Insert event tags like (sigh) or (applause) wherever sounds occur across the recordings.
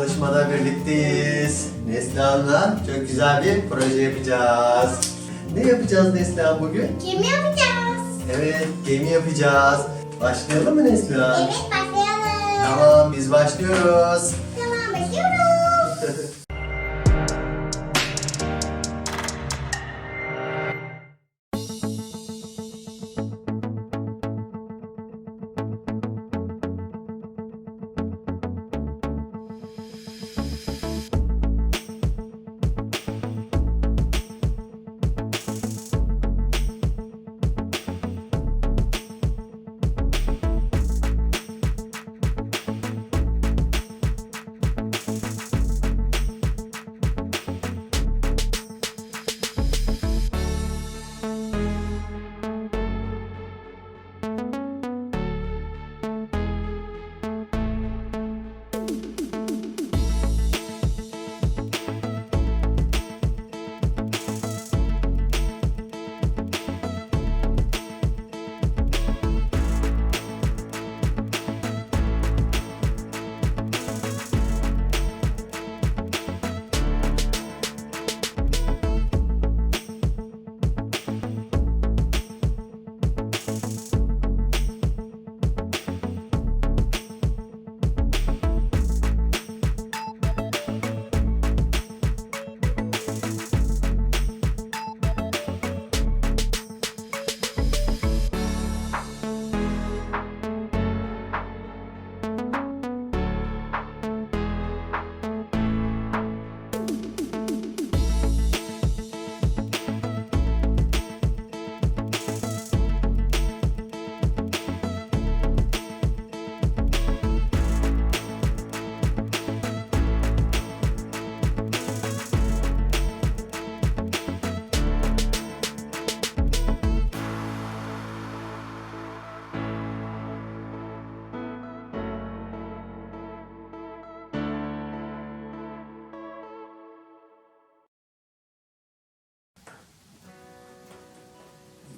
çalışmada birlikteyiz. Neslihan'la çok güzel bir proje yapacağız. Ne yapacağız Neslihan bugün? Kim yapacağız? Evet, gemi yapacağız. Başlayalım mı Neslihan? Evet başlayalım. Tamam, biz başlıyoruz.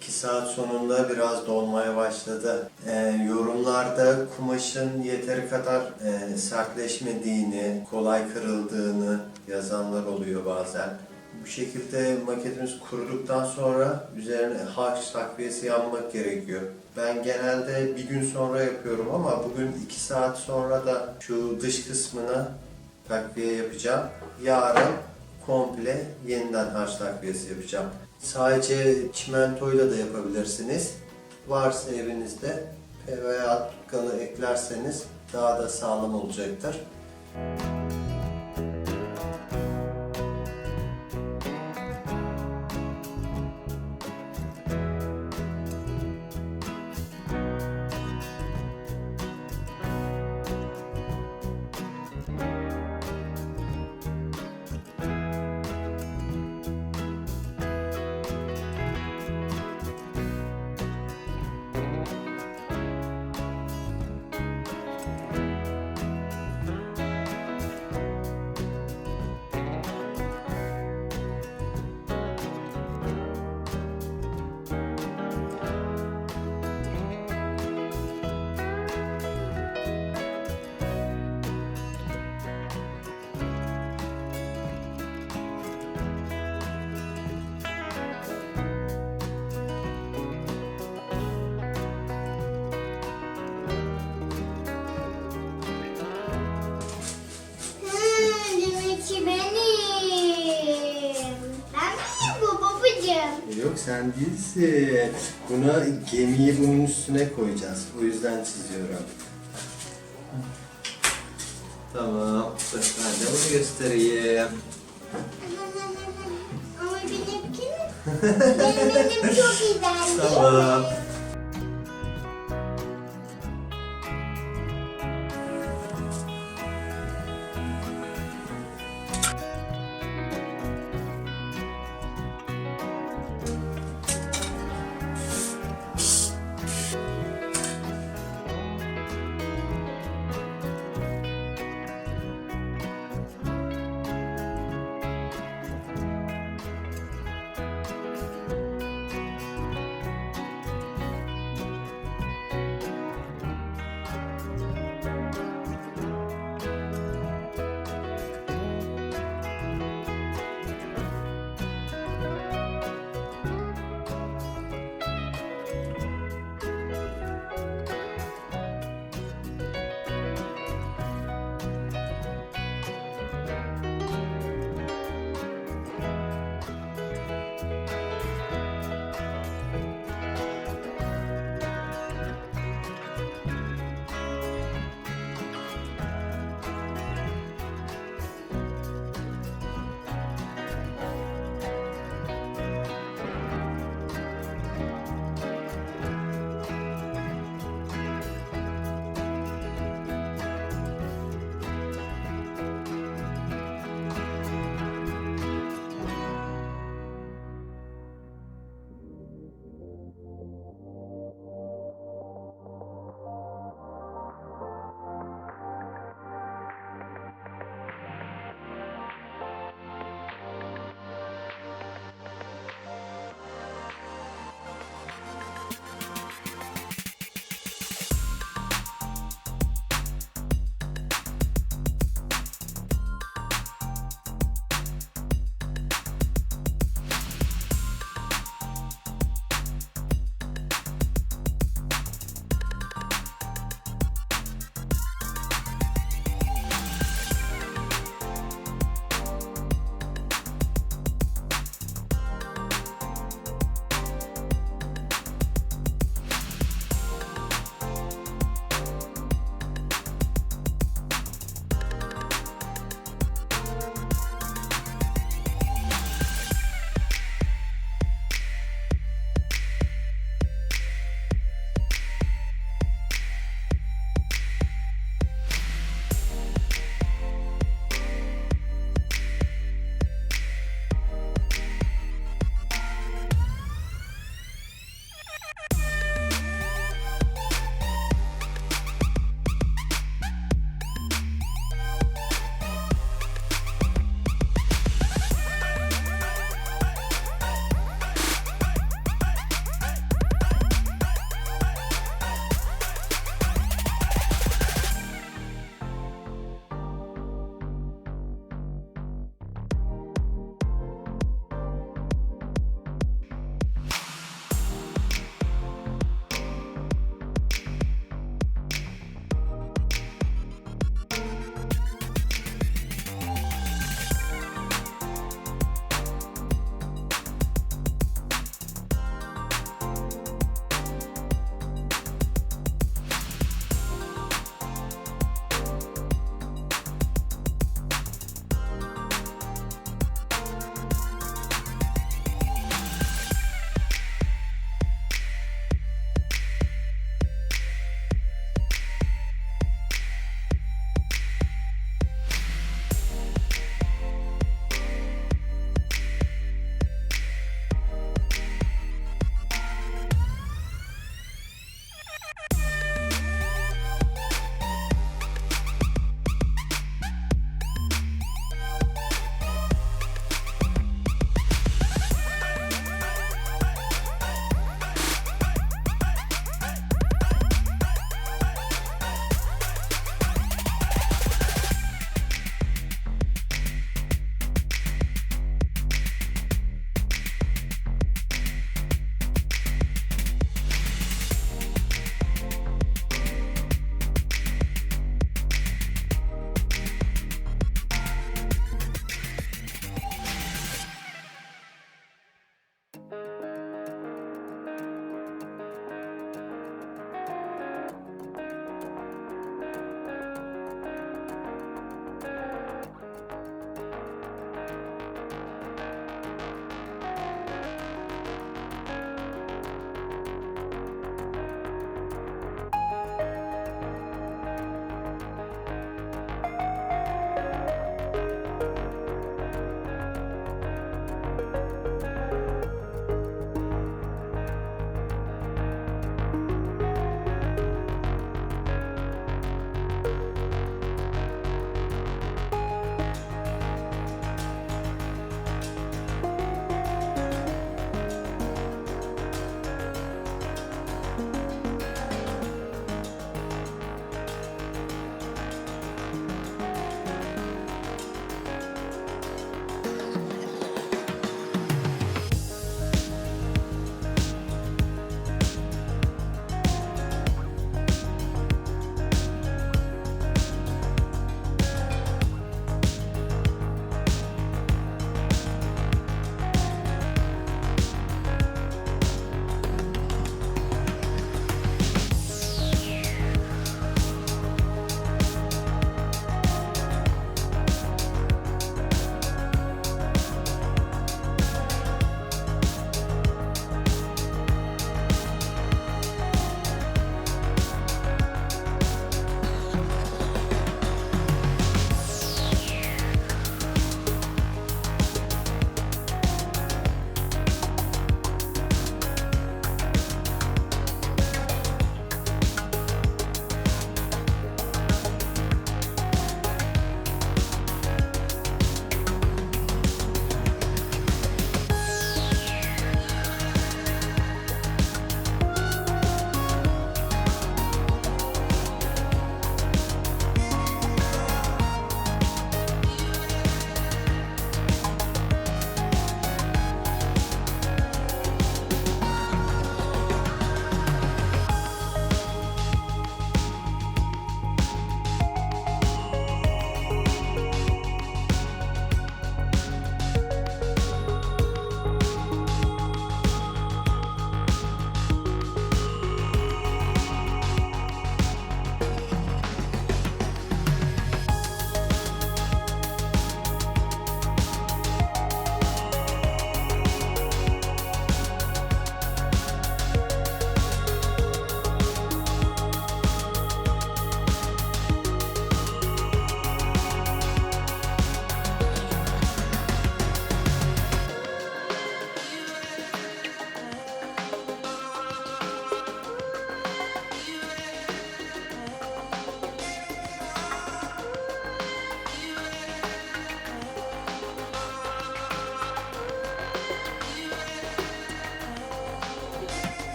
İki saat sonunda biraz dolmaya başladı. Ee, yorumlarda kumaşın yeteri kadar e, sertleşmediğini, kolay kırıldığını yazanlar oluyor bazen. Bu şekilde maketimiz kuruduktan sonra üzerine harç takviyesi yanmak gerekiyor. Ben genelde bir gün sonra yapıyorum ama bugün iki saat sonra da şu dış kısmına takviye yapacağım. Yarın komple yeniden harç takviyesi yapacağım. Sadece çimentoyla da yapabilirsiniz. Varsa evinizde PVA atkanı eklerseniz daha da sağlam olacaktır. Hmm, sen değilsin. Buna gemiyi bunun üstüne koyacağız. O yüzden çiziyorum. Tamam. Ben de bunu göstereyim. Ama benimkinin benim elim çok iyi bence. Tamam.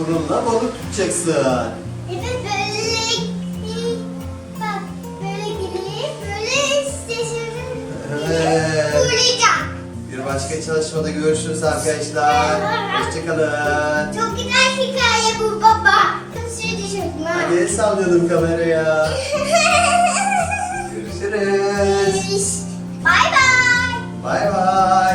Aa, bununla balık tutacaksın. Evet böyle bak böyle gideyim böyle isteşirim. Evet. Vuracağım. Bir başka çalışmada görüşürüz arkadaşlar. Hoşçakalın. Çok güzel hikaye bu baba. Kısır düşürdüm ha. Hadi sallayalım kameraya. (laughs) Görüşürüz. Bye bye. Bay bay.